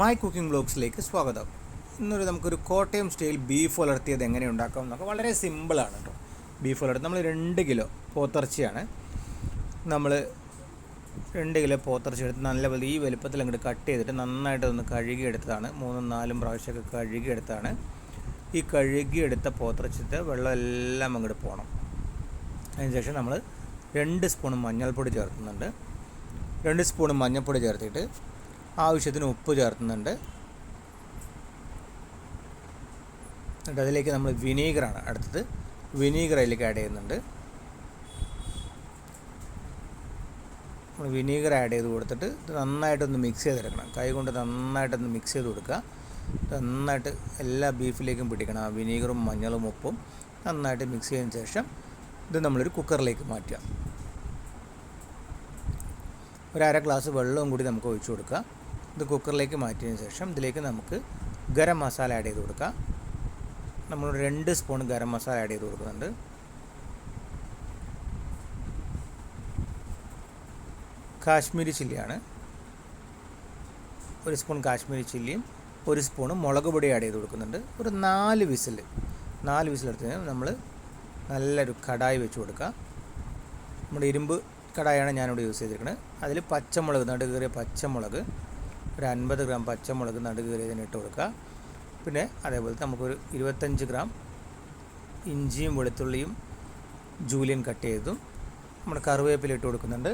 My cooking ബ്ലോഗ്സിലേക്ക് സ്വാഗതം. ഇന്നൊരു നമുക്കൊരു കോട്ടയം സ്റ്റൈൽ ബീഫ് വളർത്തിയത് എങ്ങനെ ഉണ്ടാക്കാം എന്നൊക്കെ വളരെ സിമ്പിളാണ് കേട്ടോ ബീഫ് വളർത്തി നമ്മൾ രണ്ട് കിലോ പോത്തിറച്ചിയാണ്. നമ്മൾ രണ്ട് കിലോ പോത്തിറച്ചി എടുത്ത് നല്ലപോലെ ഈ വലുപ്പത്തിൽ അങ്ങോട്ട് കട്ട് ചെയ്തിട്ട് നന്നായിട്ട് ഒന്ന് കഴുകിയെടുത്തതാണ്. മൂന്നും നാലും പ്രാവശ്യമൊക്കെ കഴുകിയെടുത്താണ്. ഈ കഴുകിയെടുത്ത പോത്തിറച്ചിട്ട് വെള്ളം എല്ലാം അങ്ങോട്ട് പോകണം അതിനുശേഷം നമ്മൾ രണ്ട് സ്പൂൺ മഞ്ഞൾപ്പൊടി ചേർക്കുന്നുണ്ട്. രണ്ട് സ്പൂൺ മഞ്ഞൾപ്പൊടി ചേർത്തിട്ട് ആവശ്യത്തിന് ഉപ്പ് ചേർത്തുന്നുണ്ട് എന്നിട്ട് അതിലേക്ക് നമ്മൾ വിനീഗറാണ് അടുത്തത്. വിനീഗർ അതിലേക്ക് ആഡ് ചെയ്യുന്നുണ്ട്. നമ്മൾ വിനീഗർ ആഡ് ചെയ്ത് കൊടുത്തിട്ട് ഇത് നന്നായിട്ടൊന്ന് മിക്സ് ചെയ്തെടുക്കണം. കൈ കൊണ്ട് നന്നായിട്ടൊന്ന് മിക്സ് ചെയ്ത് കൊടുക്കുക. നന്നായിട്ട് എല്ലാ ബീഫിലേക്കും പിടിക്കണം. ആ വിനീഗറും മഞ്ഞളും ഉപ്പും നന്നായിട്ട് മിക്സ് ചെയ്തതിന് ശേഷം ഇത് നമ്മളൊരു കുക്കറിലേക്ക് മാറ്റുക. ഒരു അര ഗ്ലാസ് വെള്ളവും കൂടി നമുക്ക് ഒഴിച്ചു കൊടുക്കുക. ഇത് കുക്കറിലേക്ക് മാറ്റിയതിന് ശേഷം ഇതിലേക്ക് നമുക്ക് ഗരം മസാല ആഡ് ചെയ്ത് കൊടുക്കാം. നമ്മൾ രണ്ട് സ്പൂൺ ഗരം മസാല ആഡ് ചെയ്ത് കൊടുക്കുന്നുണ്ട്. കാശ്മീരി ചില്ലിയാണ്. ഒരു സ്പൂൺ കാശ്മീരി ചില്ലിയും ഒരു സ്പൂൺ മുളക് പൊടി ആഡ് ചെയ്ത് കൊടുക്കുന്നുണ്ട്. ഒരു നാല് വിസിൽ നാല് വിസിലെടുത്ത് നമ്മൾ നല്ലൊരു കടായി വെച്ച് കൊടുക്കുക നമ്മുടെ ഇരുമ്പ് കടായാണ് ഞാനിവിടെ യൂസ് ചെയ്തിരിക്കുന്നത് അതിൽ പച്ചമുളക് നടുക്കേറിയ പച്ചമുളക് ഒരു അൻപത് ഗ്രാം പച്ചമുളക് നടുകീറിയതിന് ഇട്ട് കൊടുക്കുക. പിന്നെ അതേപോലെ നമുക്കൊരു ഇരുപത്തഞ്ച് ഗ്രാം ഇഞ്ചിയും വെളുത്തുള്ളിയും ജൂലിയൻ കട്ട് ചെയ്തതും നമ്മൾ കറിവേപ്പില ഇട്ട് കൊടുക്കുന്നുണ്ട്.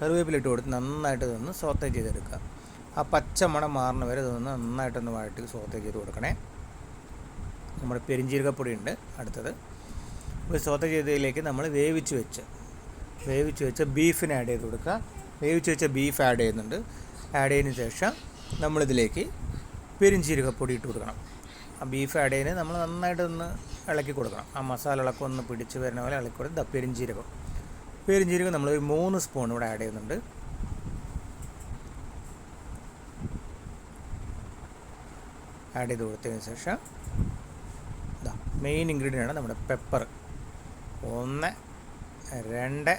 കറിവേപ്പില ഇട്ട് കൊടുത്ത് നന്നായിട്ട് ഇതൊന്ന് സോത്തേ ചെയ്തെടുക്കുക. ആ പച്ചമണം മാറുന്ന വരെ ഇതൊന്ന് നന്നായിട്ടൊന്ന് വഴറ്റി സോത്തേ ചെയ്ത് കൊടുക്കണേ. നമ്മുടെ പെരിഞ്ചീരകപ്പൊടി ഉണ്ട് അടുത്തത്. ഒരു സോത്ത ചെയ്തതിലേക്ക് നമ്മൾ വേവിച്ച് വെച്ച് വേവിച്ച് വെച്ച ബീഫിന് ആഡ് ചെയ്ത് കൊടുക്കുക. വേവിച്ച് വെച്ച ബീഫ് ആഡ് ചെയ്യുന്നുണ്ട്. ആഡ് ചെയ്തതിന് ശേഷം നമ്മളിതിലേക്ക് പെരിഞ്ചീരകപ്പൊടി ഇട്ട് കൊടുക്കണം. ആ ബീഫ് ആഡ് ചെയ്യുന്നത് നമ്മൾ നന്നായിട്ടൊന്ന് ഇളക്കി കൊടുക്കണം. ആ മസാലകളൊക്കെ ഒന്ന് പിടിച്ച് വരുന്ന പോലെ ഇളക്കി കൊടുത്ത് ആ പെരിഞ്ചീരകം. പെരിഞ്ചീരകം നമ്മൾ ഒരു മൂന്ന് സ്പൂൺ ഇവിടെ ആഡ് ചെയ്യുന്നുണ്ട്. ആഡ് ചെയ്ത് കൊടുത്തതിന് ശേഷം ഇതാ മെയിൻ ഇൻഗ്രീഡിയന്റ് ആണ് നമ്മുടെ പെപ്പർ ഒന്ന് രണ്ട്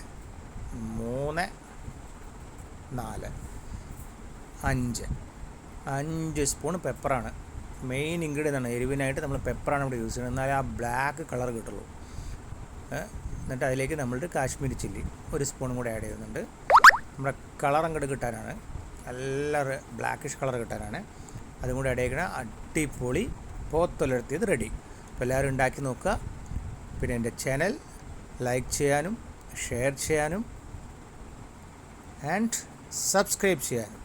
മൂന്ന് നാല്. അഞ്ച്. അഞ്ച് സ്പൂൺ പെപ്പറാണ്. മെയിൻ ഇൻഗ്രീഡിയന്റ് ആണ്. എരിവിനായിട്ട് നമ്മൾ പെപ്പറാണ് ഇവിടെ യൂസ് ചെയ്യുന്നത്. എന്നാലേ ആ ബ്ലാക്ക് കളർ കിട്ടുള്ളൂ. എന്നിട്ട് അതിലേക്ക് നമ്മളൊരു കാശ്മീരി ചില്ലി ഒരു സ്പൂണും കൂടെ ആഡ് ചെയ്യുന്നുണ്ട്. നമ്മുടെ കളർ അങ്ങോട്ട് കിട്ടാനാണ്. നല്ല ബ്ലാക്കിഷ് കളർ കിട്ടാനാണ്. അതും കൂടെ ആഡ് ചെയ്യണം അടിപൊളി പോത്തൊലർത്തിയത് റെഡി. അപ്പോൾ എല്ലാവരും ഉണ്ടാക്കി നോക്കുക. പിന്നെ എന്റെ ചാനൽ ലൈക്ക് ചെയ്യാനും ഷെയർ ചെയ്യാനും ആൻഡ് സബ്സ്ക്രൈബ് ചെയ്യാനും.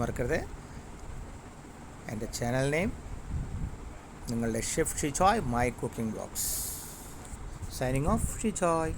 മറക്കരുത്. എന്റെ ചാനൽ നെയിം നിങ്ങളുടെ chef Shijoy my cooking blogs signing off Shijoy